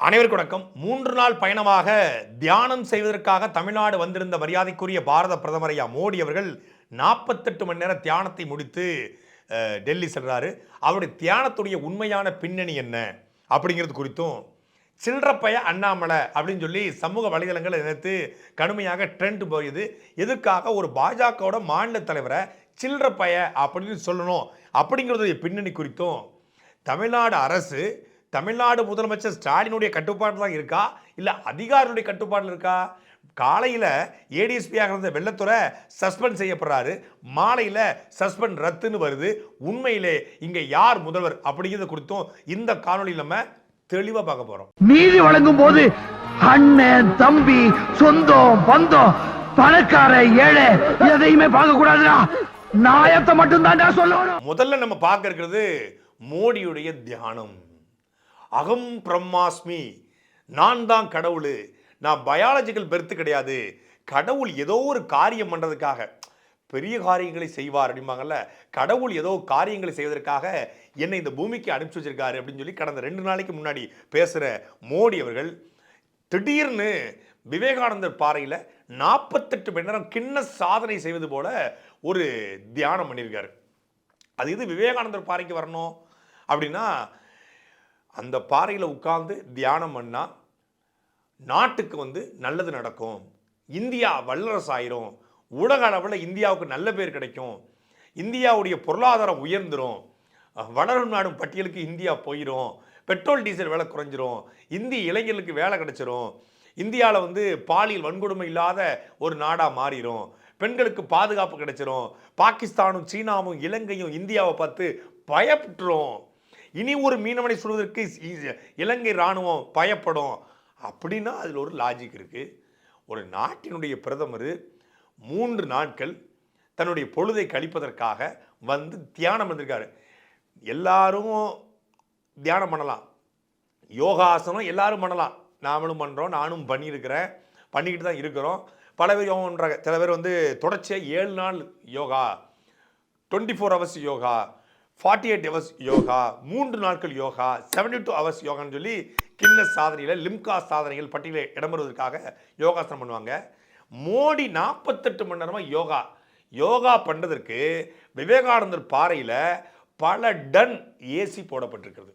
அனைவருக்கும் வணக்கம். மூன்று நாள் பயணமாக தியானம் செய்வதற்காக தமிழ்நாடு வந்திருந்த மரியாதைக்குரிய பாரத பிரதமர் ஐயா மோடி அவர்கள் நாற்பத்தெட்டு மணி நேர தியானத்தை முடித்து டெல்லி செல்கிறாரு அவருடைய தியானத்துடைய உண்மையான பின்னணி என்ன அப்படிங்கிறது குறித்தும் சில்லறப்பைய அண்ணாமலை அப்படின்னு சொல்லி சமூக வலைதளங்களை நினைத்து கடுமையாக ட்ரெண்ட் போயுது. எதுக்காக ஒரு பாஜகவோட மாநில தலைவரை சில்லறப்பைய அப்படின்னு சொல்லணும் அப்படிங்கிறதுடைய பின்னணி குறித்தும் தமிழ்நாடு அரசு தமிழ்நாடு முதலமைச்சர் ஸ்டாலினுடைய கட்டுப்பாட்டில் தான் இருக்கா? இல்லை அதிகாரிகளுடைய கட்டுப்பாட்டில் இருக்கா? காலையில் ஏடிஎஸ்பியாக இருந்த வெள்ளத்துறை சஸ்பெண்ட் செய்யப்படுறாரு. மாலையில் சஸ்பெண்ட் ரத்துன்னு வருது. உண்மையிலே இங்கே யார் முதல்வர் அப்படிங்கிறது குறித்தும் இந்த காணொளியில் நம்ம தெளிவாக பார்க்க போகிறோம் நீதி வழங்கும் போது அண்ணன் தம்பி சொந்தம் பந்தம் பணக்கார ஏழை எதையுமே பார்க்க கூடாதுடா. நாயத்தை மட்டும் தான்டா சொல்லணும். முதல்ல நம்ம பார்க்க இருக்கிறது மோடியுடைய தியானம். அகம் பிரம்மாஸ்மி. நான் தான் கடவுள். நான் பயாலஜிக்கல் பெர்த்து கிடையாது. கடவுள் ஏதோ ஒரு காரியம் பண்ணுறதுக்காக பெரிய காரியங்களை செய்வார் அப்படிம்பாங்கல்ல. கடவுள் ஏதோ காரியங்களை செய்வதற்காக என்னை இந்த பூமிக்கு அனுப்பிச்சி வச்சிருக்காரு அப்படின்னு சொல்லி கடந்த ரெண்டு நாளைக்கு முன்னாடி பேசுகிற மோடி அவர்கள் திடீர்னு விவேகானந்தர் பாறையில் நாற்பத்தெட்டு மணி நேரம் கிண்ண சாதனை செய்வது போல ஒரு தியானம் பண்ணியிருக்காரு. அது இது விவேகானந்தர் பாறைக்கு வரணும் அப்படின்னா அந்த பாறையில் உட்கார்ந்து தியானம் பண்ணால் நாட்டுக்கு வந்து நல்லது நடக்கும். இந்தியா வல்லரசு ஆயிரும். உலக அளவில் இந்தியாவுக்கு நல்ல பேர் கிடைக்கும். இந்தியாவுடைய பொருளாதாரம் உயர்ந்துடும் வளரும் நாடும் பட்டியலுக்கு இந்தியா போயிடும் பெட்ரோல் டீசல் விலை குறைஞ்சிரும். இந்திய இளைஞர்களுக்கு வேலை கிடைச்சிரும். இந்தியாவில் வந்து பாலியல் வன்கொடுமை இல்லாத ஒரு நாடாக மாறிடும் பெண்களுக்கு பாதுகாப்பு கிடைச்சிரும். பாகிஸ்தானும் சீனாவும் இலங்கையும் இந்தியாவை பார்த்து பயப்பட்டுரும். இனி ஒரு மீனவனை சொல்வதற்கு இலங்கை இராணுவம் பயப்படும். அப்படின்னா அதில் ஒரு லாஜிக் இருக்குது ஒரு நாட்டினுடைய பிரதமர் மூன்று நாட்கள் தன்னுடைய பொழுதை கழிப்பதற்காக வந்து தியானம் வந்திருக்காரு எல்லாரும் தியானம் பண்ணலாம். யோகாசனம் எல்லாரும் பண்ணலாம். நாமளும் பண்ணுறோம் நானும் பண்ணியிருக்கிறேன் பண்ணிக்கிட்டு தான் இருக்கிறோம். பல பேர் யோகம் பண்ணுறாங்க சில பேர் வந்து தொடர்ச்சியாக ஏழு நாள் yoga twenty four hours yoga forty eight hours yoga மூன்று நாட்கள் யோகா செவன்டி டூ ஹவர்ஸ் யோகான்னு சொல்லி கின்ன சாதனையில் லிம்கா சாதனைகள் பட்டியலில் இடம்பெறுவதற்காக யோகாசனம் பண்ணுவாங்க. மோடி நாற்பத்தெட்டு மணி நேரமாக யோகா. யோகா பண்ணுறதற்கு விவேகானந்தர் பாறையில் பல டன் ஏசி போடப்பட்டிருக்கிறது.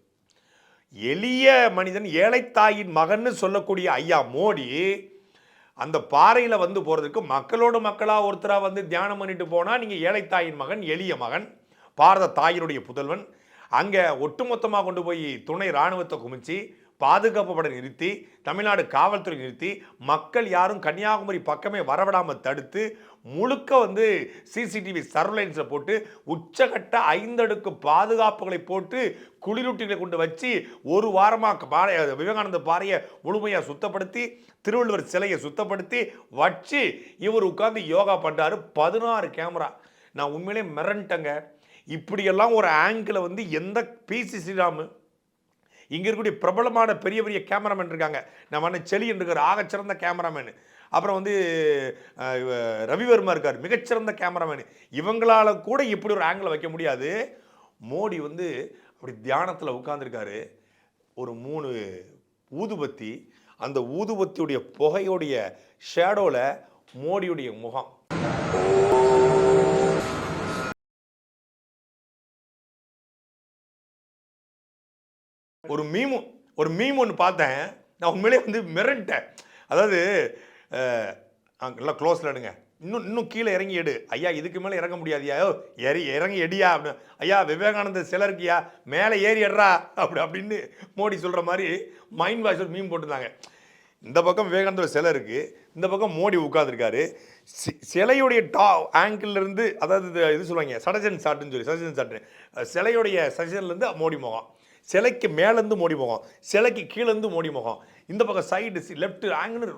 எளிய மனிதன் ஏழைத்தாயின் மகன்னு சொல்லக்கூடிய ஐயா மோடி அந்த பாறையில் வந்து போகிறதுக்கு மக்களோடு மக்களாக ஒருத்தராக வந்து தியானம் பண்ணிட்டு போனால் நீங்கள் ஏழைத்தாயின் மகன் எளிய மகன். பாரத தாயினுடைய புதல்வன். அங்கே ஒட்டுமொத்தமாக கொண்டு போய் துணை இராணுவத்தை குமிச்சு பாதுகாப்பு படை நிறுத்தி தமிழ்நாடு காவல்துறை நிறுத்தி மக்கள் யாரும் கன்னியாகுமரி பக்கமே வரவிடாமல் தடுத்து முழுக்க வந்து சிசிடிவி சர்வலைன்ஸில் போட்டு உச்சகட்ட ஐந்தடுக்கு பாதுகாப்புகளை போட்டு குளிரூட்டிகளை கொண்டு வச்சு ஒரு வாரமாக பாறை விவேகானந்த பாறையை முழுமையாக சுத்தப்படுத்தி திருவள்ளுவர் சிலையை சுத்தப்படுத்தி வச்சு இவர் உட்காந்து யோகா பண்ணுறாரு பதினாறு கேமரா. நான் உண்மையிலே மிரண்டங்க. இப்படியெல்லாம் ஒரு ஆங்கிள் வந்து எந்த பிசி ஸ்ரீராமு இங்கே இருக்கக்கூடிய பிரபலமான பெரிய பெரிய கேமராமேன் இருக்காங்க. நம்ம அண்ணன் செலியன் இருக்கார் ஆகச்சிறந்த கேமராமேன் அப்புறம் வந்து ரவிவர்மா இருக்கார் மிகச்சிறந்த கேமராமேன் இவங்களால கூட இப்படி ஒரு ஆங்கிளை வைக்க முடியாது. மோடி வந்து அப்படி தியானத்தில் உட்காந்துருக்காரு ஒரு மூணு ஊதுபத்தி அந்த ஊதுபத்தியுடைய புகையுடைய ஷேடோவில் மோடியுடைய முகம். ஒரு மீமு ஒரு மீம் ஒன்று பார்த்தேன். நான் உண்மையிலே வந்து மிரண்டேன். அதாவது நல்லா எல்லாம் க்ளோஸில் எடுங்க இன்னும் இன்னும் கீழே இறங்கி எடு. ஐயா இதுக்கு மேலே இறங்க முடியாதியா? ஓ எறி இறங்கி எடியா? அப்படின்னு ஐயா விவேகானந்தர் சிலை இருக்கியா? மேலே ஏறி எடுறா? அப்படி அப்படின்னு மோடி சொல்கிற மாதிரி மைண்ட் வாய்ஸ் ஒரு மீம் போட்டிருந்தாங்க. இந்த பக்கம் விவேகானந்தர் சிலை இருக்குது இந்த பக்கம் மோடி உட்காந்துருக்காரு சிலையுடைய டா ஆங்கிள்லேருந்து அதாவது இது இது சொல்லுவாங்க சடஜன் சாட்டுன்னு சொல்லி சடஜன் சாட்டு சிலையுடைய சஜன்லேருந்து மோடி முகம். சிலைக்கு மேலேருந்து மோடி முகம் சிலைக்கு கீழேருந்து மோடி முகம். இந்த பக்கம் சைடு லெஃப்ட் ஆங்கிள்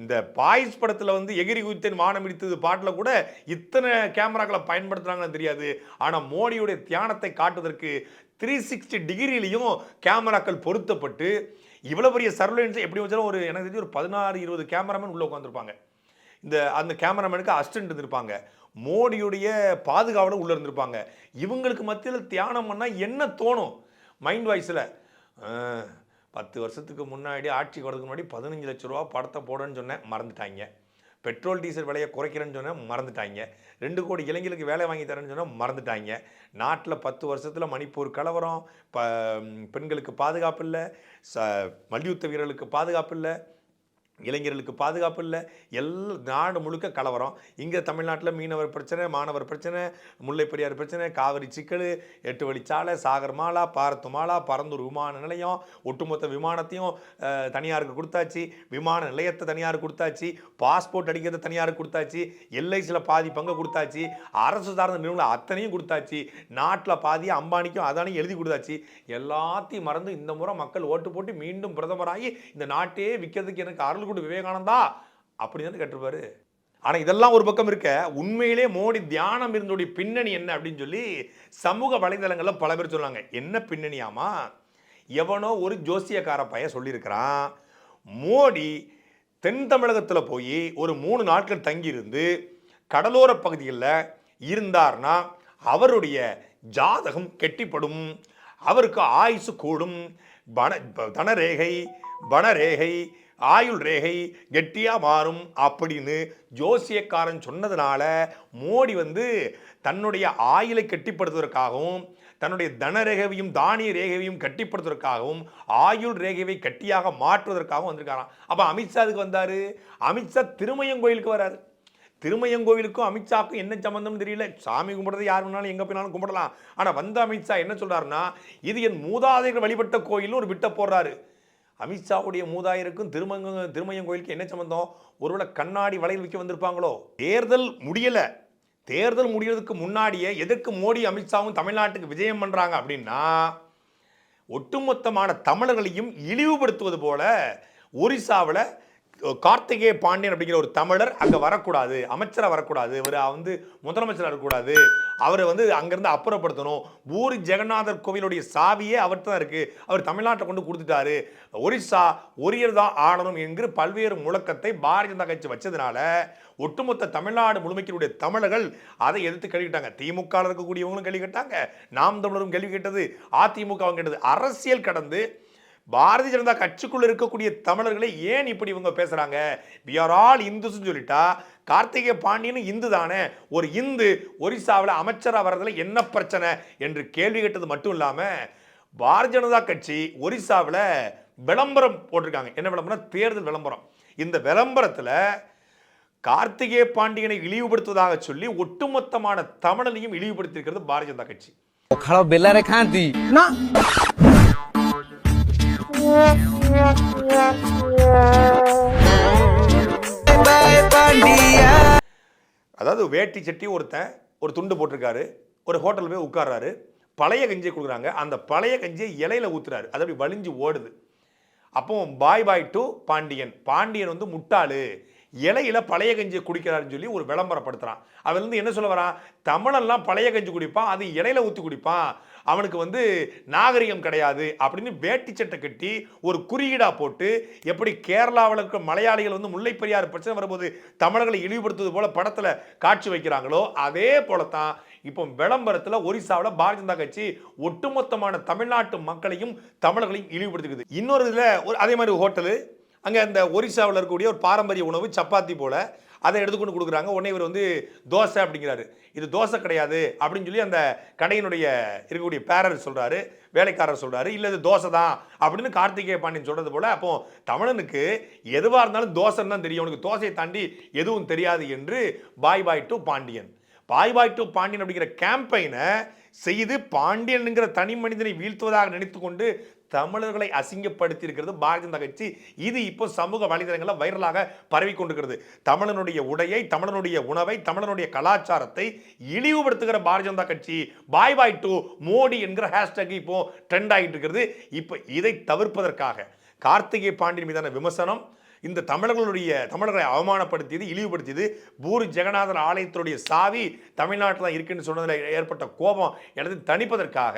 இந்த பாய்ஸ் படத்தில் வந்து எகிரி குதித்தேன் வானம் இடித்தது பாட்டில் கூட இத்தனை கேமராக்களை பயன்படுத்துகிறாங்கன்னு தெரியாது. ஆனால் மோடியுடைய தியானத்தை காட்டுவதற்கு த்ரீ சிக்ஸ்டி டிகிரிலையும் கேமராக்கள் பொருத்தப்பட்டு இவ்வளோ பெரிய சர்வலன்ஸ் எப்படி வச்சாலும் ஒரு எனக்கு தெரிஞ்சு ஒரு பதினாறு இருபது கேமராமேன் உள்ளே உட்காந்துருப்பாங்க இந்த அந்த கேமராமேனுக்கு அசிஸ்டன்ட் இருந்திருப்பாங்க. மோடியுடைய பாதுகாவலர் உள்ளே இருந்திருப்பாங்க. இவங்களுக்கு மத்தியில் தியானம் பண்ணால் என்ன தோணும்? மைண்ட் வாய்ஸில் பத்து வருஷத்துக்கு முன்னாடி ஆட்சிக்கு வரதுக்கு முன்னாடி பதினஞ்சு லட்ச ரூபா படத்தை போடன்னு சொன்னேன் மறந்துட்டாங்க. பெட்ரோல் டீசல் விலையை குறைக்கிறேன்னு சொன்னேன் மறந்துட்டாங்க. ரெண்டு கோடி இளைஞர்களுக்கு வேலை வாங்கி தரேன்னு சொன்னால் மறந்துட்டாங்க. நாட்டில் பத்து வருஷத்தில் மணிப்பூர் கலவரம் ப பெண்களுக்கு பாதுகாப்பு இல்லை ச மல்யுத்த வீரர்களுக்கு பாதுகாப்பு இல்லை இளைஞர்களுக்கு பாதுகாப்பு இல்லை. எல் நாடு முழுக்க கலவரம். இங்கே தமிழ்நாட்டில் மீனவர் பிரச்சனை மாணவர் பிரச்சனை முல்லை பெரியார் பிரச்சனை காவிரி சிக்கல் எட்டு வழிச்சாலை சாகர்மாலா மாலா பாரத்து மாலா பரந்தூர் விமான நிலையம் ஒட்டுமொத்த விமானத்தையும் தனியாருக்கு கொடுத்தாச்சு. விமான நிலையத்தை தனியாருக்கு கொடுத்தாச்சு. பாஸ்போர்ட் அடிக்கிறத தனியாருக்கு கொடுத்தாச்சு. எல்ஐசியில் பாதி பங்கு கொடுத்தாச்சு. அரசு சார்ந்த நிறுவனம் அத்தனையும் கொடுத்தாச்சு. நாட்டில் பாதி அம்பானிக்கும் அதானையும் எழுதி கொடுத்தாச்சு. எல்லாத்தையும் மறந்து இந்த முறை மக்கள் ஓட்டு போட்டு மீண்டும் பிரதமராகி இந்த நாட்டையே விற்கிறதுக்கு எனக்கு அருள் கொடு விவேகானந்தா அப்படி தானே கேட்டிருப்பாரு. ஆனால் இதெல்லாம் ஒரு பக்கம் இருக்க உண்மையிலே மோடி தியானம் இருந்தோடைய பின்னணி என்ன அப்படின்னு சொல்லி சமூக வலைதளங்களில் பல பேர் சொன்னாங்க. என்ன பின்னணியாமா எவனோ ஒரு ஜோசியக்கார பையன் சொல்லியிருக்கிறான் மோடி தென் தமிழகத்தில் போய் ஒரு மூணு நாட்கள் தங்கியிருந்து கடலோர பகுதிகளில் இருந்தார்னா அவருடைய ஜாதகம் கெட்டிப்படும் அவருக்கு ஆயுசு கூடும் பண தனரேகை பணரேகை ஆயுள் ரேகை கெட்டியாக மாறும் அப்படின்னு ஜோசியக்காரன் சொன்னதுனால மோடி வந்து தன்னுடைய ஆயுளை கட்டிப்படுத்துவதற்காகவும் தன்னுடைய தன ரேகவையும் தானிய ரேகையும் கட்டிப்படுத்துவதற்காகவும் ஆயுள் ரேகையை கட்டியாக மாற்றுவதற்காகவும் வந்திருக்காராம். அப்போ அமித்ஷா அதுக்கு வந்தார்? அமித்ஷா திருமயங்கோயிலுக்கு வராரு. திருமயங்கோயிலுக்கும் அமித்ஷாவுக்கும் என்ன சம்பந்தம் தெரியல. சாமி கும்பிடுறது யார் வேணாலும் எங்கே போனாலும் கும்பிடலாம். ஆனால் வந்த அமித்ஷா என்ன சொல்கிறாருன்னா இது என் மூதாதையர் வழிபட்ட கோயில்னு ஒரு விட்ட போடுறாரு. அமித்ஷாவுடைய மூதாயருக்கும் திருமங்க திருமயம் கோயிலுக்கு என்ன சம்பந்தம்? ஒருவேளை கண்ணாடி வளையல் வைக்க வந்திருப்பாங்களோ? தேர்தல் முடியலை. தேர்தல் முடியறதுக்கு முன்னாடியே எதற்கு மோடி அமித்ஷாவும் தமிழ்நாட்டுக்கு விஜயம் பண்ணுறாங்க அப்படின்னா ஒட்டுமொத்தமான தமிழர்களையும் இழிவுபடுத்துவது போல ஒரிசாவில் கார்த்திகேய பாண்டியன் அப்படிங்கிற ஒரு தமிழர் அங்கே வரக்கூடாது அமைச்சராக வரக்கூடாது இவர் வந்து முதலமைச்சராக இருக்கக்கூடாது அவரை வந்து அங்கேருந்து அப்புறப்படுத்தணும். பூரி ஜெகநாதர் கோவிலுடைய சாவியே அவர்கிட்ட தான் இருக்குது அவர் தமிழ்நாட்டை கொண்டு கொடுத்துட்டாரு. ஒரிசா ஒரியர் தான் ஆடணும் என்கிற பல்வேறு முழக்கத்தை பாரதிய ஜனதா கட்சி வச்சதுனால ஒட்டுமொத்த தமிழ்நாடு முழுமைக்கினுடைய தமிழர்கள் அதை எதிர்த்து கேள்விட்டாங்க திமுக இருக்கக்கூடியவங்களும் கேள்வி கேட்டாங்க. நாம் தமிழரும் கேள்வி கேட்டது. அதிமுகவும் கேட்டது. அரசியல் கடந்து பாரதிய ஜனதா கட்சிக்குள்ள இருக்கக்கூடிய தமிழர்களை ஏன் இப்படி இவங்க பேசுறாங்க? வி ஆர் ஆல் இந்துஸ்னு சொல்லிட்டா கார்த்திகை பாண்டியனும் இந்து தானே ஒரு இந்து ஒரிசாவில் அமைச்சராக வர்றதுல என்ன பிரச்சனை என்று கேள்வி கேட்டது மட்டும் இல்லாமல் பாரதிய ஜனதா கட்சி ஒரிசாவில் விளம்பரம் போட்டிருக்காங்க. என்ன விளம்பரம் தேர்தல் விளம்பரம். இந்த விளம்பரத்தில் கார்த்திகே பாண்டியனை இழிவுபடுத்துவதாக சொல்லி ஒட்டுமொத்தமான தமிழனையும் இழிவுபடுத்தியிருக்கிறது பாரதிய ஜனதா கட்சி. அதாவது வேட்டி சட்டி ஒருத்தன் ஒரு துண்டு போட்டிருக்காரு ஒரு ஹோட்டலில் போய் உட்கார்றாரு. பழைய கஞ்சியை கொடுக்குறாங்க. அந்த பழைய கஞ்சியை இலையில ஊத்துறாரு. அது அப்படி வலிஞ்சு ஓடுது. அப்போ bye bye to Pandian. Pandian வந்து முட்டாளு. இலையில பழைய கஞ்சியை குடிக்கிறாருன்னு சொல்லி ஒரு விளம்பரப்படுத்துறான். அவன் வந்து என்ன சொல்ல வரான்? தமிழெல்லாம் பழைய கஞ்சி குடிப்பான் அது இலையில ஊற்றி குடிப்பான். அவனுக்கு வந்து நாகரிகம் கிடையாது அப்படின்னு வேட்டி சட்டை கட்டி ஒரு குறியீடா போட்டு எப்படி கேரளாவில் இருக்க மலையாளிகள் வந்து முல்லைப்பெரியார் பிரச்சனை வரும்போது தமிழர்களை இழிவுபடுத்துவது போல படத்தில் காட்சி வைக்கிறாங்களோ அதே போலத்தான் இப்போ விளம்பரத்தில் ஒரிசாவில் பாரதிய ஜனதா கட்சி ஒட்டுமொத்தமான தமிழ்நாட்டு மக்களையும் தமிழர்களையும் இழிவுபடுத்துக்குது. இன்னொரு இதில் ஒரு அதே மாதிரி ஹோட்டலு. அங்கே அந்த ஒரிசாவில் இருக்கக்கூடிய ஒரு பாரம்பரிய உணவு சப்பாத்தி போல் அதை எடுத்துக்கொண்டு கொடுக்குறாங்க. உடனே இவர் வந்து தோசை அப்படிங்கிறாரு. இது தோசை கிடையாது அப்படின்னு சொல்லி அந்த கடையினுடைய இருக்கக்கூடிய பேரர் சொல்கிறாரு வேலைக்காரர் சொல்கிறாரு இல்லை இது தோசை தான் அப்படின்னு கார்த்திகேய பாண்டியன் சொல்கிறது போல் அப்போ தமிழனுக்கு எதுவாக இருந்தாலும் தோசைன்னு தான் தெரியும். உனக்கு தோசையை தாண்டி எதுவும் தெரியாது என்று bye bye to Pandian. Bye bye to Pandian அப்படிங்கிற கேம்பெயினை செய்து பாண்டியனுங்கிற தனி மனிதனை வீழ்த்துவதாக நினைத்து கொண்டு தமிழர்களை அசிங்கப்படுத்தி இருக்கிறது பாரதிய ஜனதா கட்சி. இது இப்போ சமூக வலைதளங்களில் வைரலாக பரவி கொண்டிருக்கிறது தமிழனுடைய உடையை தமிழனுடைய உணவை தமிழனுடைய கலாச்சாரத்தை இழிவுபடுத்துகிற பாரதிய ஜனதா கட்சி. பாய் பாய் டு மோடி என்கிற ஹேஷ்டேக் இப்போ ட்ரெண்ட் ஆகிட்டு இருக்கிறது இப்போ இதை தவிர்ப்பதற்காக கார்த்திகை பாண்டியன் மீதான விமர்சனம் இந்த தமிழர்களுடைய தமிழர்களை அவமானப்படுத்தியது இழிவுபடுத்தியது பூரி ஜெகநாதர் ஆலயத்தினுடைய சாவி தமிழ்நாட்டில் தான் இருக்குன்னு சொன்னதில் ஏற்பட்ட கோபம் எனது தணிப்பதற்காக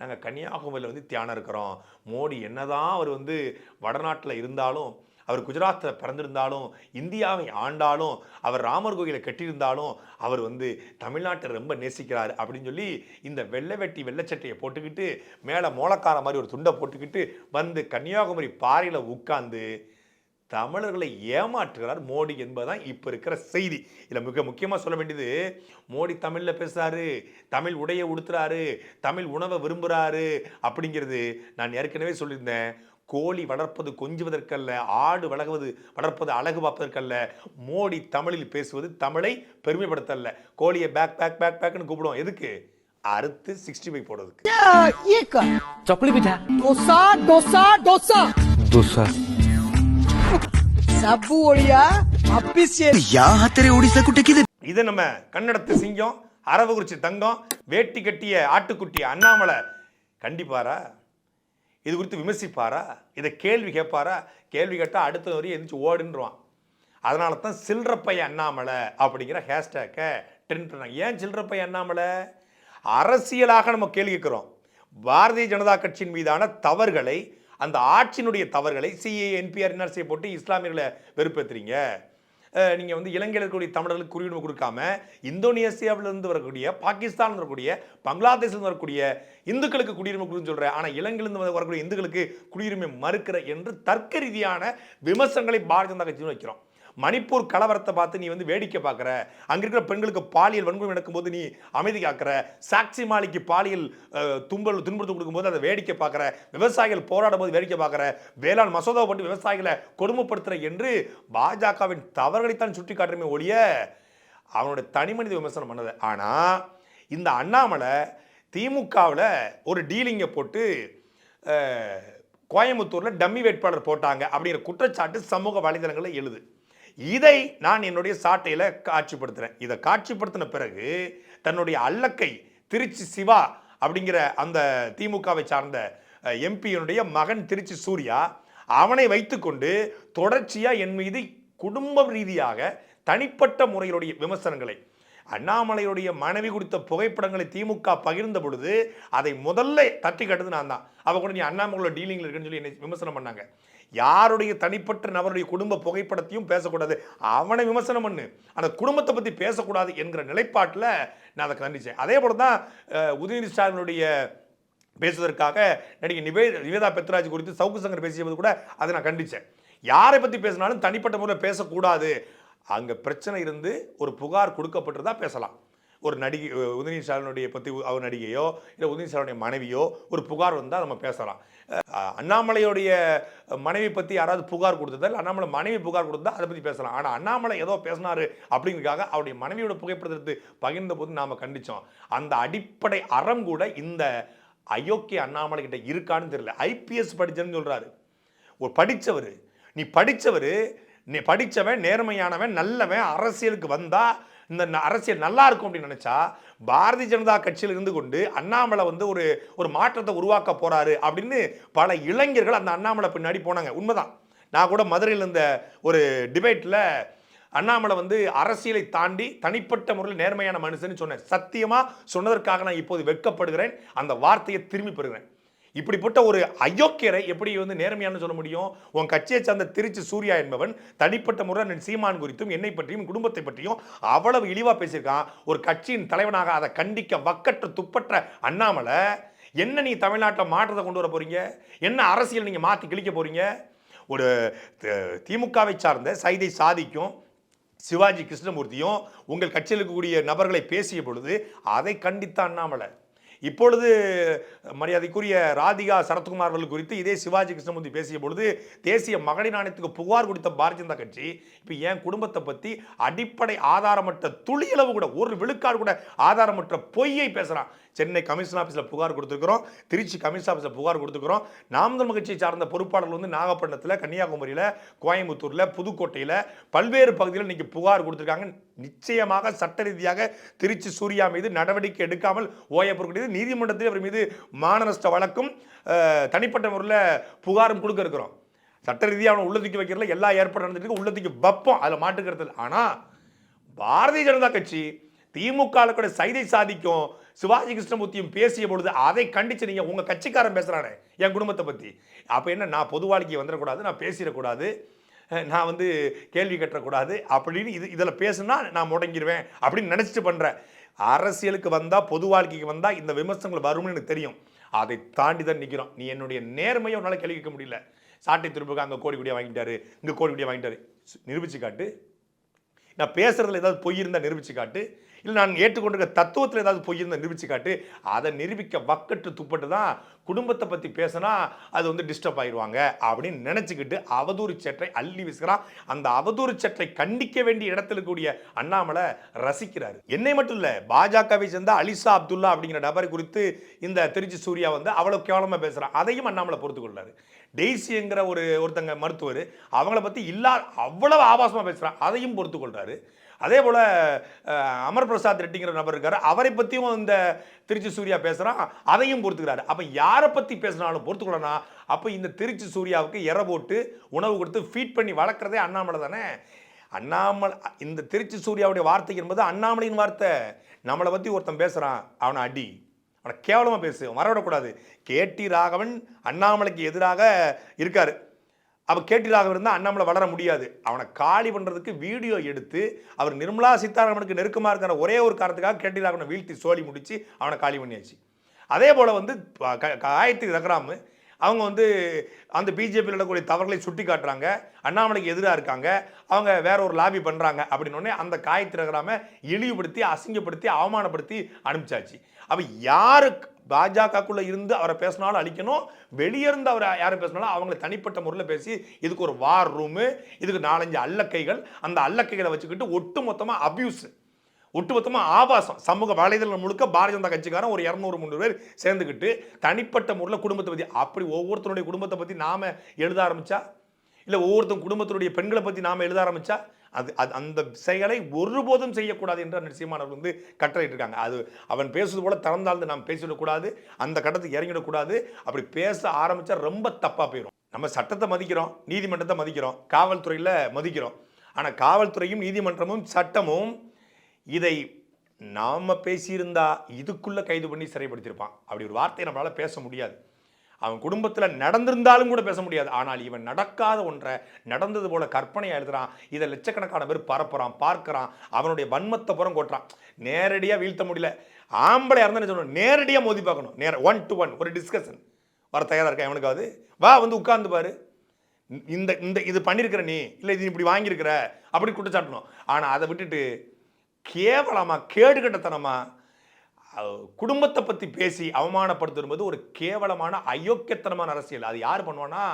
நாங்கள் கன்னியாகுமரியில் வந்து தியானம் இருக்கிறோம். மோடி என்னதான் அவர் வந்து வடநாட்டில் இருந்தாலும் அவர் குஜராத்தில் பிறந்திருந்தாலும் இந்தியாவை ஆண்டாலும் அவர் ராமர் கோயிலை கட்டியிருந்தாலும் அவர் வந்து தமிழ்நாட்டை ரொம்ப நேசிக்கிறார் அப்படின்னு சொல்லி இந்த வெள்ளை வெட்டி வெள்ளைச்சட்டையை போட்டுக்கிட்டு மேலே மோளக்கார மாதிரி ஒரு துண்டை போட்டுக்கிட்டு வந்து கன்னியாகுமரி பாறையில் உட்காந்து தமிழர்களை ஏமாற்றுகிறார் மோடி என்பதுதான் இப்போ இருக்கிற செய்தி. இதில் மிக முக்கியமாக சொல்ல வேண்டியது மோடி தமிழில் பேசுகிறாரு தமிழ் உடையை உடுத்துறாரு தமிழ் உணவை விரும்புகிறாரு அப்படிங்கிறது நான் ஏற்கனவே சொல்லியிருந்தேன். கோழி வளர்ப்பது கொஞ்சுவதற்கல்ல ஆடு வளர்வது வளர்ப்பது அழகு பார்ப்பதற்கல்ல மோடி தமிழில் பேசுவது தமிழை பெருமைப்படுத்தல்ல. கோழியை பேக் பேக் பேக் பேக்னு கூப்பிடுவோம். எதுக்கு? அறுத்து சிக்ஸ்டி ஃபைவ் போடுறதுக்கு. சாக்லேட் ನಬ್ಬು ஒழியா ಅಪ್ಪಿಸಿಯೇಟ್ ಯಾವ ಥರ ಓಡಿಸಾ ಕುಟಕ್ಕಿದೆ இது? நம்ம கன்னடத்து சிங்கம் அரவகுறிச்சி தங்கம் வேட்டி கட்டிய ஆட்டுக்குட்டி அண்ணாமலை கண்டிப்பாரா? இது குறித்து விமர்சிப்பாரா? இதை கேள்வி கேட்பாரா? கேள்வி கேட்டால் அடுத்த வரையும் எந்திரிச்சு ஓடுன்றான் அதனால தான் சில்லறப்பைய அண்ணாமலை அப்படிங்கிற ஹேஷ்டேக்கை ட்ரெண்ட் பண்ணாங்க. ஏன் சில்லறப்பைய அண்ணாமலை? அரசியலாக நம்ம கேள்வி கேட்குறோம். பாரதிய ஜனதா கட்சியின் மீதான தவறுகளை அந்த ஆட்சியினுடைய தவறுகளை சிஏ என்பிஆர் என்ஆர்சியை போட்டு இஸ்லாமியர்களை வெறுப்பேற்றுறீங்க நீங்கள் வந்து இலங்கையில் இருக்கக்கூடிய தமிழர்களுக்கு குடியுரிமை கொடுக்காம இந்தோனேசியாவிலிருந்து வரக்கூடிய பாகிஸ்தான் வரக்கூடிய பங்களாதேஷிலிருந்து வரக்கூடிய இந்துக்களுக்கு குடியுரிமை கொடுன்னு சொல்கிற ஆனால் இலங்கையிலிருந்து வரக்கூடிய இந்துக்களுக்கு குடியுரிமை மறுக்கிற என்று தர்க்க ரீதியான விமர்சனங்களை பாரதிய ஜனதா கட்சியும் வைக்கிறோம். மணிப்பூர் கலவரத்தை பார்த்து நீ வந்து வேடிக்கை பார்க்குற. அங்கே இருக்கிற பெண்களுக்கு பாலியல் வன்கொடுமை நடக்கும்போது நீ அமைதி காக்கிற. சாக்சி மாலிக்கு பாலியல் தும்பல் துன்பல் கொடுக்கும்போது அதை வேடிக்கை பார்க்குற. விவசாயிகள் போராடும் போது வேடிக்கை பார்க்குற. வேளாண் மசோதா போட்டு விவசாயிகளை கொடுமைப்படுத்துகிற என்று பாஜகவின் தவறுகளைத்தான் சுட்டி காட்டுறமே ஒழிய அவனுடைய தனிமனித விமர்சனம் பண்ணது. ஆனால் இந்த அண்ணாமலை திமுகவில் ஒரு டீலிங்கை போட்டு கோயம்புத்தூரில் டம்மி வேட்பாளர் போட்டாங்க அப்படிங்கிற குற்றச்சாட்டு சமூக வலைதளங்களில் எழுது. இதை நான் என்னுடைய சாட்டையில் காட்சிப்படுத்துகிறேன் இதை காட்சிப்படுத்தின பிறகு தன்னுடைய அல்லக்கை திருச்சி சிவா அப்படிங்கிற அந்த திமுகவை சார்ந்த எம்பியினுடைய மகன் திருச்சி சூர்யா அவனை வைத்துக்கொண்டு தொடர்ச்சியாக என் மீது குடும்ப ரீதியாக தனிப்பட்ட முறையிலுடைய விமர்சனங்களை அண்ணாமலையுடைய மனைவி கொடுத்த புகைப்படங்களை திமுக பகிர்ந்த பொழுது அதை முதல்ல தட்டி கட்டுது நான் தான். அவள் கூட நீ அண்ணாமலையோட டீலிங்கில் இருக்குன்னு சொல்லி என்னை விமர்சனம் பண்ணாங்க. யாருடைய தனிப்பட்ட நபருடைய குடும்ப புகைப்படத்தையும் பேசக்கூடாது. அவனை விமர்சனம் பண்ணு. அந்த குடும்பத்தை பற்றி பேசக்கூடாது என்கிற நிலைப்பாட்டில் நான் அதை கண்டிச்சேன். அதே போல தான் உதயநிதி ஸ்டாலினுடைய பேசுவதற்காக நடிகை நிவே நிவேதா பெத்ராஜ் குறித்து சவுக்கு சங்கர் பேசியது கூட அதை நான் கண்டித்தேன் யாரை பற்றி பேசினாலும் தனிப்பட்ட முறையில் பேசக்கூடாது. அங்கே பிரச்சனை இருந்து ஒரு புகார் கொடுக்கப்பட்டிருந்தா பேசலாம். ஒரு நடிகை உதயநிதி ஸ்டாலினுடைய பற்றி அவர் நடிகையோ இல்லை உதயநிதி ஸ்டாலினுடைய மனைவியோ ஒரு புகார் வந்தால் நம்ம பேசலாம். அண்ணாமலையுடைய மனைவி பற்றி யாராவது புகார் கொடுத்ததா? இல்லை அண்ணாமலை மனைவி புகார் கொடுத்தா அதை பற்றி பேசலாம். ஆனால் அண்ணாமலை ஏதோ பேசினாரு அப்படிங்கிறதுக்காக அவருடைய மனைவியோட புகைப்படத்தை எடுத்து பகிர்ந்த போது நாம் கண்டித்தோம் அந்த அடிப்படை அறம் கூட இந்த அயோக்கிய அண்ணாமலை கிட்ட இருக்கான்னு தெரியல. ஐபிஎஸ் படிச்சேன்னு சொல்கிறாரு ஒரு படித்தவர் நீ படித்தவர் நீ படித்தவன் நேர்மையானவன் நல்லவன் அரசியலுக்கு வந்தால் இந்த அரசியல் நல்லா இருக்கும் அப்படின்னு நினச்சா பாரதிய ஜனதா கட்சியில் இருந்து கொண்டு அண்ணாமலை வந்து ஒரு ஒரு மாற்றத்தை உருவாக்க போகிறாரு அப்படின்னு பல இளைஞர்கள் அந்த அண்ணாமலை பின்னாடி போனாங்க. உண்மைதான். நான் கூட மதுரையில் இருந்த ஒரு டிபேட்டில் அண்ணாமலை வந்து அரசியலை தாண்டி தனிப்பட்ட முறையில் நேர்மையான மனுஷன்னு சொன்னேன் சத்தியமாக சொன்னதற்காக நான் இப்போது வெட்கப்படுகிறேன். அந்த வார்த்தையை திரும்பி பெறுகிறேன். இப்படிப்பட்ட ஒரு அயோக்கியரை எப்படி வந்து நேர்மையானு சொல்ல முடியும்? உன் கட்சியை சார்ந்த திருச்சி சூர்யா என்பவன் தனிப்பட்ட முறை சீமான் குறித்தும் என்னை பற்றியும் குடும்பத்தை பற்றியும் அவ்வளவு இழிவாக பேசியிருக்கான். ஒரு கட்சியின் தலைவனாக அதை கண்டிக்க வக்கற்ற துப்பற்ற அண்ணாமலை என்ன நீ தமிழ்நாட்டில் மாற்றத்தை கொண்டு வர போறீங்க? என்ன அரசியல் நீங்கள் மாற்றி கிழிக்க போறீங்க? ஒரு திமுகவை சார்ந்த சைதை சாதிக்கும் சிவாஜி கிருஷ்ணமூர்த்தியும் உங்கள் கட்சியில் இருக்கக்கூடிய நபர்களை பேசிய பொழுது அதை கண்டித்த அண்ணாமலை. இப்பொழுது மரியாதைக்குரிய ராதிகா சரத்குமார் அவர்கள் குறித்து இதே சிவாஜி கிருஷ்ணமூர்த்தி பேசிய பொழுது தேசிய மகளிர் ஆணையத்துக்கு புகார் கொடுத்த பாரதிய ஜனதா கட்சி இப்போ என் குடும்பத்தை பற்றி அடிப்படை ஆதாரமற்ற துளியளவு கூட ஒரு விழுக்காடு கூட ஆதாரமற்ற பொய்யை பேசுகிறான் சென்னை கமிஷன் ஆஃபீஸில் புகார் கொடுத்துருக்குறோம். திருச்சி கமிஷன் ஆஃபீஸில் புகார் கொடுத்துருக்குறோம். நாம் தமிழ் கட்சியை சார்ந்த பொறுப்பாளர்கள் வந்து நாகப்பட்டினத்தில் கன்னியாகுமரியில் கோயம்புத்தூரில் புதுக்கோட்டையில் பல்வேறு பகுதிகளில் இன்றைக்கி புகார் கொடுத்துருக்காங்க. நிச்சயமாக சட்ட ரீதியாக திருச்சி சூர்யா மீது நடவடிக்கை எடுக்காமல் ஓயப்படக்கூடியது நீதிமன்றத்தில் அவர் மீது மானநஷ்ட வழக்கும் தனிப்பட்ட முறையில் புகாரும் கொடுக்க இருக்கிறோம். சட்ட ரீதியாக அவனை உள்ள தூக்கி வைக்கிறதுல எல்லா ஏற்பாடு நடந்துட்டு இருக்கு. உள்ள தூக்கி வைப்போம். அதில் மாட்டுக்கிறது ஆனால் பாரதிய ஜனதா கட்சி திமுக கூட சைதை சாதிக்கும் சிவாஜி கிருஷ்ணமூர்த்தியும் பேசிய பொழுது அதை கண்டிச்சு நீங்கள் உங்கள் கட்சிக்காரன் பேசுகிறானே என் குடும்பத்தை பற்றி அப்போ என்ன நான் பொது வாழ்க்கையை வந்துடக்கூடாது நான் பேசிடக்கூடாது நான் வந்து கேள்வி கட்டக்கூடாது அப்படின்னு இது இதில் பேசுனா நான் முடங்கிடுவேன் அப்படின்னு நினச்சிட்டு பண்ணுறேன் அரசியலுக்கு வந்தால் பொது வாழ்க்கைக்கு வந்தால் இந்த விமர்சனங்கள் வரும்னு எனக்கு தெரியும். அதை தாண்டி தான் நிற்கிறோம் நீ என்னுடைய நேர்மையை உன்னால் கேள்விக்க முடியல. சாட்டை திருப்புக்கு அங்கே கோடி கோடியாக வாங்கிட்டாரு இங்கே கோடி கோடியாக வாங்கிட்டாரு. நிரூபிச்சு காட்டு. நான் பேசுகிறதுல ஏதாவது பொய் இருந்தால் நிரூபிச்சு காட்டு. இல்லை நான் ஏற்றுக்கொண்டிருக்க தத்துவத்தில் ஏதாவது பொய் இருந்தால் நிரூபிச்சு காட்டு. அதை நிரூபிக்க வக்கட்டு துப்பட்டு தான் குடும்பத்தை பற்றி பேசினா அது வந்து டிஸ்டர்ப் ஆயிடுவாங்க அப்படின்னு நினச்சிக்கிட்டு அவதூறு சற்றை அள்ளி வீசுகிறான் அந்த அவதூறு சற்றை கண்டிக்க வேண்டிய இடத்துல கூடிய அண்ணாமலை ரசிக்கிறார். என்னை மட்டும் இல்லை பாஜகவை சேர்ந்த அலிசா அப்துல்லா அப்படிங்கிற நபரை குறித்து இந்த திருச்சி சூர்யா வந்து அவ்வளோ கேவலமாக பேசுகிறான் அதையும் அண்ணாமலை பொறுத்து கொள்ளாரு டெய்ஸிங்கிற ஒரு ஒருத்தங்க மருத்துவர் அவங்கள பற்றி இல்லா அவ்வளவு ஆபாசமாக பேசுகிறான் அதையும் பொறுத்து கொள்கிறாரு அதே போல் அமர் பிரசாத் ரெட்டிங்கிற நபர் இருக்காரு. அவரை பற்றியும் இந்த திருச்சி சூர்யா பேசுகிறான் அதையும் பொறுத்துக்கிறாரு. அப்போ யாரை பற்றி பேசினாலும் பொறுத்துக்கொள்ளனா அப்போ இந்த திருச்சி சூர்யாவுக்கு எற போட்டு உணவு கொடுத்து ஃபீட் பண்ணி வளர்க்குறதே அண்ணாமலை தானே? அண்ணாமலை இந்த திருச்சி சூர்யாவுடைய வார்த்தை என்பது அண்ணாமலையின் வார்த்தை. நம்மளை பற்றி ஒருத்தன் பேசுகிறான் அவனை அடி. அவனை கேவலமாக பேசு வரவிடக்கூடாது கேடி ராகவன் அண்ணாமலைக்கு எதிராக இருக்கார். அப்போ கேடி ராகவன் இருந்தால் அண்ணாமலை வளர முடியாது. அவனை காலி பண்ணுறதுக்கு வீடியோ எடுத்து அவர் நிர்மலா சீதாராமனுக்கு நெருக்கமாக இருக்கிற ஒரே ஒரு காரணத்துக்காக கேடி ராகவனை வீழ்த்தி சோழி முடித்து அவனை காலி பண்ணியாச்சு. அதே போல் வந்து க- காயத்ரி ரகராமு அவங்க வந்து அந்த பிஜேபியில் நடக்கக்கூடிய தவறுகளை சுட்டி காட்டுறாங்க. அண்ணாமலைக்கு எதிராக இருக்காங்க. அவங்க வேற ஒரு லாபி பண்ணுறாங்க அப்படின்னோடனே அந்த காயத்ரி இழிவுபடுத்தி அசிங்கப்படுத்தி அவமானப்படுத்தி அனுப்பிச்சாச்சு. அப்போ யாருக்கு பாஜகக்குள்ளே இருந்து அவரை பேசினாலும் அழிக்கணும்? வெளியே இருந்து அவரை யாரை பேசினாலும் அவங்களை தனிப்பட்ட முறையில் பேசி இதுக்கு ஒரு வார் ரூமு இதுக்கு நாலஞ்சு அல்லக்கைகள் அந்த அல்லக்கைகளை வச்சுக்கிட்டு ஒட்டு மொத்தமாக அபியூஸ் ஒட்டுமொத்தமாக ஆபாசம். சமூக வலைதளம் முழுக்க பாரதிய ஜனதா கட்சிக்காரன் ஒரு இரநூறு முந்நூறு பேர் சேர்ந்துக்கிட்டு தனிப்பட்ட முறையில் குடும்பத்தை பற்றி அப்படி ஒவ்வொருத்தருடைய குடும்பத்தை பற்றி நாம எழுத ஆரம்பித்தா இல்லை ஒவ்வொருத்தன் குடும்பத்தினுடைய பெண்களை பற்றி நாம எழுத ஆரம்பித்தா அது அது அந்த செயலை ஒருபோதும் செய்யக்கூடாது என்று நிச்சயமானவர் வந்து கட்டளையிட்டிருக்காங்க. அது அவன் பேசுவது போல திறந்தாழ்ந்து நாம் பேசிவிடக்கூடாது அந்த கட்டத்துக்கு இறங்கிடக்கூடாது அப்படி பேச ஆரம்பிச்சா ரொம்ப தப்பாக போயிடும் நம்ம சட்டத்தை மதிக்கிறோம் நீதிமன்றத்தை மதிக்கிறோம் காவல்துறையில் மதிக்கிறோம். ஆனால் காவல்துறையும் நீதிமன்றமும் சட்டமும் இதை நாம் பேசியிருந்தா இதுக்குள்ளே கைது பண்ணி சிறைப்படுத்தியிருப்பான். அப்படி ஒரு வார்த்தையை நம்மளால் பேச முடியாது. அவன் குடும்பத்தில் நடந்திருந்தாலும் கூட பேச முடியாது. ஆனால் இவன் நடக்காத ஒன்றை நடந்தது போல கற்பனையாக எழுதுறான். இதை லட்சக்கணக்கான பேர் பரப்புறான் பார்க்குறான். அவனுடைய வன்மத்தை புறம் கொட்டுறான் நேரடியாக வீழ்த்த முடியல. ஆம்பளை இறந்து சொல்லணும்? நேரடியாக மோதி பார்க்கணும். நேர ஒன் டு ஒன் ஒரு டிஸ்கஷன் வர தயாராக இருக்கேன் எவனுக்காவது வா வந்து உட்கார்ந்து பாரு. இந்த இந்த இது பண்ணியிருக்கிற நீ. இல்லை இது இப்படி வாங்கியிருக்கிற. அப்படி குற்றச்சாட்டணும். ஆனால் அதை விட்டுட்டு கேவலமாக கேடுகட்டத்தனமாக குடும்பத்தை பற்றி பேசி அவமானப்படுத்தும்போது ஒரு கேவலமான அயோக்கியத்தனமான அரசியல். அது யார் பண்ணுவான்னா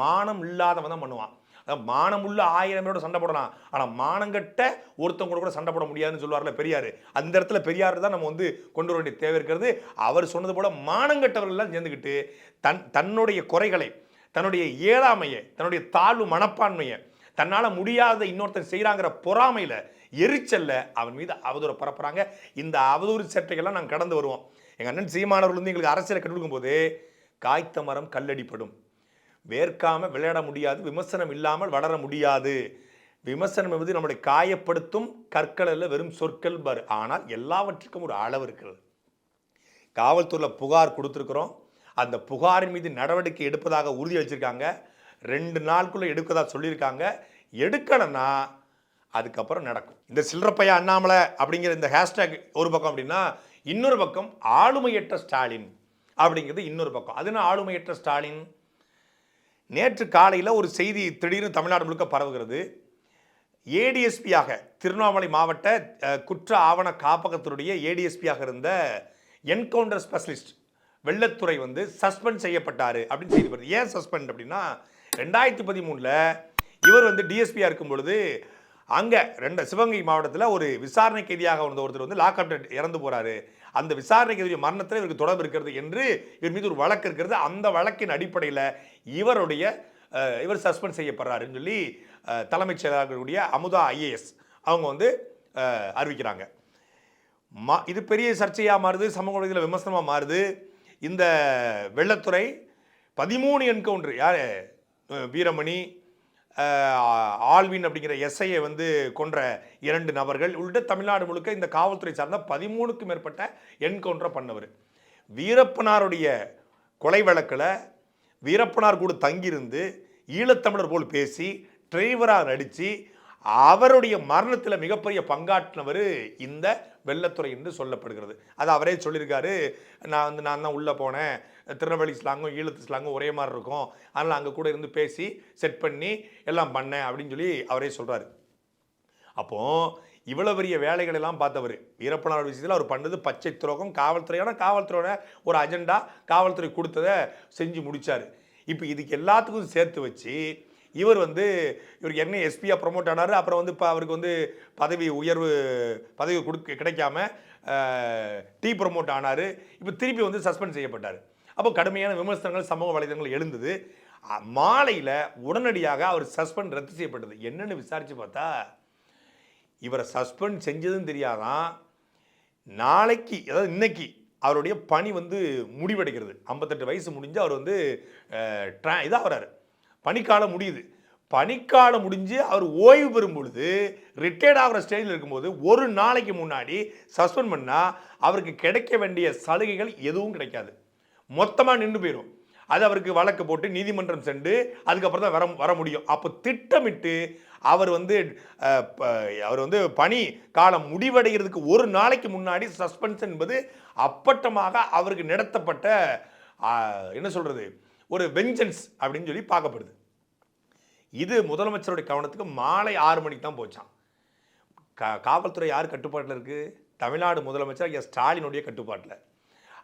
மானம் இல்லாதவன் தான் பண்ணுவான். அதான் மானம் உள்ள ஆயிரம் பேரோட சண்டை போடலாம். ஆனால் மானங்கட்ட ஒருத்தவங்க கூட சண்டை போட முடியாதுன்னு சொல்லுவார்ல பெரியார். அந்த இடத்துல பெரியார் தான் நம்ம வந்து கொண்டு வர வேண்டிய தேவை இருக்கிறது. அவர் சொன்னது போல் மானங்கட்டவர்கள்லாம் சேர்ந்துக்கிட்டு தன் தன்னுடைய குறைகளை தன்னுடைய இயலாமையை தன்னுடைய தாழ்வு மனப்பான்மையை தன்னால் முடியாத இன்னொருத்தன் செய்கிறாங்கிற பொறாமையில் எரிச்சல்ல அவன் மீது அவதூறு பரப்புகிறாங்க இந்த அவதூறு சட்டைகள்லாம் நாங்கள் கடந்து வருவோம். எங்கள் அண்ணன் சீமானவர்கள் வந்து எங்களுக்கு அரசியலை கண்டுபிடிக்கும் போது காய்த்த மரம் கல்லடிப்படும். வேர்க்காமல் விளையாட முடியாது. விமர்சனம் இல்லாமல் வளர முடியாது. விமர்சனம் என்பது நம்மளை காயப்படுத்தும் கற்கள் அல்ல வெறும் சொற்கள் பார். ஆனால் எல்லாவற்றுக்கும் ஒரு அளவு இருக்கிறது. காவல்துறையில் புகார் கொடுத்துருக்குறோம். அந்த புகாரின் மீது நடவடிக்கை எடுப்பதாக உறுதி வச்சுருக்காங்க ரெண்டு நாளுக்குள்ளே எடுக்கதா சொல்லியிருக்காங்க. எடுக்கணும்னா அதுக்கப்புறம் நடக்கும். இந்த சில்லறப்பையா அண்ணாமலை அப்படிங்கிற இந்த ஹேஷ்டேக் ஒரு பக்கம் அப்படின்னா இன்னொரு பக்கம் ஆளுமையற்ற ஸ்டாலின் அப்படிங்கிறது இன்னொரு பக்கம். அதுனா ஆளுமையற்ற ஸ்டாலின்? நேற்று காலையில் ஒரு செய்தி திடீர்னு தமிழ்நாடு முழுக்க பரவுகிறது. ஏடிஎஸ்பியாக திருவண்ணாமலை மாவட்ட குற்ற ஆவண காப்பகத்தினுடைய ஏடிஎஸ்பியாக இருந்த என்கவுண்டர் ஸ்பெஷலிஸ்ட் வெள்ளத்துறை வந்து சஸ்பெண்ட் செய்யப்பட்டார் அப்படின்னு செய்தி வருது. ஏன் சஸ்பெண்ட் அப்படின்னா ரெண்டாயிரத்தி பதிமூணில் இவர் வந்து டிஎஸ்பியாக இருக்கும் பொழுது அங்கே ரெண்டு சிவகங்கை மாவட்டத்தில் ஒரு விசாரணை கைதியாக வந்த ஒருத்தர் வந்து லாக்அப் இறந்து போகிறாரு அந்த விசாரணை கைதிய மரணத்தில் இவருக்கு தொடர்பு இருக்கிறது என்று இவர் மீது ஒரு வழக்கு இருக்கிறது. அந்த வழக்கின் அடிப்படையில் இவருடைய இவர் சஸ்பெண்ட் செய்யப்படுறாருன்னு சொல்லி தலைமைச் செயலாளர்களுடைய அமுதா ஐஏஎஸ் அவங்க வந்து அறிவிக்கிறாங்க. மா இது பெரிய சர்ச்சையாக மாறுது சமூக வலைதள விமர்சனமாக மாறுது. இந்த வெள்ளத்துறை பதிமூணு என்கவுண்டர் யார்? வீரமணி ஆல்வின் அப்படிங்கிற எஸ்ஐயை வந்து கொன்ற இரண்டு நபர்கள். உள்ளிட்ட தமிழ்நாடு முழுக்க இந்த காவல்துறை சார்ந்த பதிமூணுக்கும் மேற்பட்ட என்கவுண்டரை பண்ணவர். வீரப்பனாருடைய கொலை வழக்கில் வீரப்பனார் கூட தங்கியிருந்து ஈழத்தமிழர் போல் பேசி டிரைவராக நடித்து அவருடைய மரணத்தில் மிகப்பெரிய பங்காற்றினவர் இந்த வெள்ளத்துறை என்று சொல்லப்படுகிறது. அது அவரே சொல்லியிருக்காரு. நான் வந்து நான் தான் உள்ளே போனேன். திருநெல்வேலி ஸ்லாங்கும் ஈழத்து ஸ்லாங்கும் ஒரே மாதிரி இருக்கும். அதனால் அங்கே கூட இருந்து பேசி செட் பண்ணி எல்லாம் பண்ணேன் அப்படின்னு சொல்லி அவரே சொல்கிறாரு அப்போது இவ்வளோ பெரிய வேலைகள் எல்லாம் பார்த்தவர். வீரப்பனார் விஷயத்தில் அவர் பண்ணது பச்சை துரோகம் காவல்துறையான காவல்துறையோட ஒரு அஜெண்டா காவல்துறை கொடுத்ததை செஞ்சு முடித்தார் இப்போ இதுக்கு எல்லாத்துக்கும் சேர்த்து வச்சு இவர் வந்து இவருக்கு என்ன எஸ்பியாக ப்ரொமோட் ஆனார் அப்புறம் வந்து இப்போ அவருக்கு வந்து பதவி உயர்வு பதவி கொடுக்க கிடைக்காம டீ ப்ரொமோட் ஆனார். இப்போ திருப்பி வந்து சஸ்பெண்ட் செய்யப்பட்டார். அப்போ கடுமையான விமர்சனங்கள் சமூக வலைதளங்கள் எழுந்தது. மாலையில் உடனடியாக அவர் சஸ்பெண்ட் ரத்து செய்யப்பட்டது. என்னென்னு விசாரித்து பார்த்தா இவரை சஸ்பெண்ட் செஞ்சதும் தெரியாதான் நாளைக்கு அதாவது இன்னைக்கு அவருடைய பணி வந்து முடிவடைகிறது. ஐம்பத்தெட்டு வயசு முடிஞ்சு அவர் வந்து ட்ரா இதாக பணிக்காலம் முடியுது. பணிக்காலம் முடிஞ்சு அவர் ஓய்வு பெறும் பொழுது ரிட்டையர்ட் ஆகிற ஸ்டேஜில் இருக்கும்போது ஒரு நாளைக்கு முன்னாடி சஸ்பெண்ட் பண்ணால் அவருக்கு கிடைக்க வேண்டிய சலுகைகள் எதுவும் கிடைக்காது. மொத்தமாக நின்று போயிடும் அது அவருக்கு வழக்கு போட்டு நீதிமன்றம் சென்று அதுக்கப்புறம் தான் வர வர முடியும். அப்போ திட்டமிட்டு அவர் வந்து அவர் வந்து பணி காலம் முடிவடைகிறதுக்கு ஒரு நாளைக்கு முன்னாடி சஸ்பென்ஷன் என்பது அப்பட்டமாக அவருக்கு நடத்தப்பட்ட என்ன சொல்கிறது ஒரு வெஞ்சன்ஸ் அப்படின்னு சொல்லி பார்க்கப்படுது. இது முதலமைச்சருடைய கவனத்துக்கு மாலை ஆறு மணிக்கு தான் போச்சான் கா காவல்துறை யார் கட்டுப்பாட்டில் இருக்குது தமிழ்நாடு முதலமைச்சர் ஐயா ஸ்டாலினுடைய கட்டுப்பாட்டில்.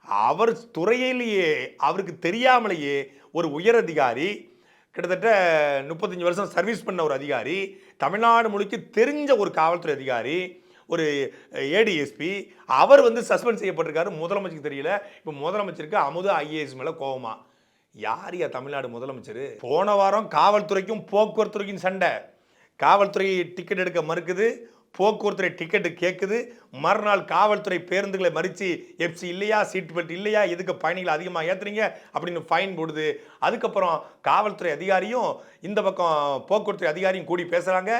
அவர் துறையிலேயே அவருக்கு தெரியாமலேயே ஒரு உயர் அதிகாரி கிட்டத்தட்ட முப்பத்தஞ்சு வருஷம் சர்வீஸ் பண்ண ஒரு அதிகாரி தமிழ்நாடு முழுக்க தெரிஞ்ச ஒரு காவல்துறை அதிகாரி ஒரு ஏடிஎஸ்பி அவர் வந்து சஸ்பெண்ட் செய்யப்பட்டிருக்காரு. முதலமைச்சருக்கு தெரியல. இப்போ முதலமைச்சருக்கு அமுது ஐஏஎஸ் மேலே கோவமா. யார் யா தமிழ்நாடு முதலமைச்சர்? போன வாரம் காவல்துறைக்கும் போக்குவரத்துறைக்கும் சண்டை. காவல்துறை டிக்கெட் எடுக்க மறுக்குது. போக்குவரத்துறை டிக்கெட்டு கேட்குது மறுநாள் காவல்துறை பேருந்துகளை மறித்து எஃப்சி இல்லையா சீட் பெல்ட் இல்லையா எதுக்கு பயணிகள் அதிகமாக ஏற்றுறீங்க அப்படின்னு ஃபைன் போடுது. அதுக்கப்புறம் காவல்துறை அதிகாரியும் இந்த பக்கம் போக்குவரத்துறை அதிகாரியும் கூடி பேசுகிறாங்க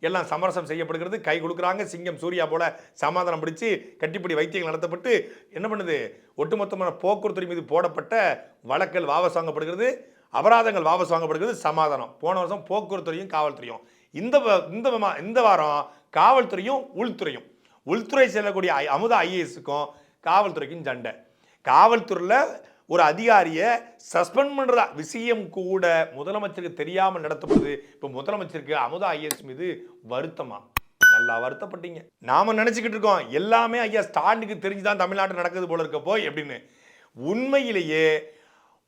எல்லாம் சமரசம் செய்யப்படுகிறது. கை கொடுக்குறாங்க சிங்கம் சூர்யா போல சமாதானம் பிடிச்சு கட்டிப்படி வைத்தியங்கள் நடத்தப்பட்டு என்ன பண்ணுது? ஒட்டுமொத்தமான போக்குவரத்துறை மீது போடப்பட்ட வழக்கல் வாபஸ் வாங்கப்படுகிறது. அபராதங்கள் வாபஸ் வாங்கப்படுகிறது. சமாதானம். போன வருஷம் போக்குவரத்துறையும் காவல்துறையும். இந்த வ- இந்த இந்த வாரம் காவல்துறையும் உள்துறையும். உள்துறை செல்லக்கூடிய ஐ- அமுதா ஐஏஎஸ்க்கும் காவல்துறைக்கும் சண்டை. காவல்துறையில் ஒரு அதிகாரியை சஸ்பெண்ட் பண்ணுற விஷயம் கூட முதலமைச்சருக்கு தெரியாமல் நடத்தப்படுது. இப்போ முதலமைச்சருக்கு அமுதா ஐஏஎஸ் மீது வருத்தமா? நல்லா வருத்தப்பட்டீங்க. நாம நினச்சிக்கிட்டு இருக்கோம் எல்லாமே ஐயா ஸ்டாண்டுக்கு தெரிஞ்சுதான் தமிழ்நாட்டில் நடக்குது போல இருக்கப்போ எப்படின்னு? உண்மையிலேயே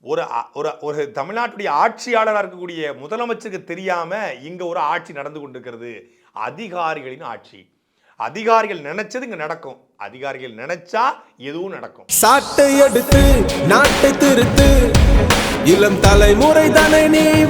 ஒரு ஒரு ஒரு தமிழ்நாட்டுடைய ஆட்சியாளராக இருக்கக்கூடிய முதலமைச்சருக்கு தெரியாம இங்க ஒரு ஆட்சி நடந்து கொண்டிருக்கிறது. அதிகாரிகளின் ஆட்சி. அதிகாரிகள் நினைச்சது இங்க நடக்கும். அதிகாரிகள் நினைச்சா எதுவும் நடக்கும். சாட்டை எடுத்து நாட்டை திருத்து. இளம் தலைமுறை தானே நீ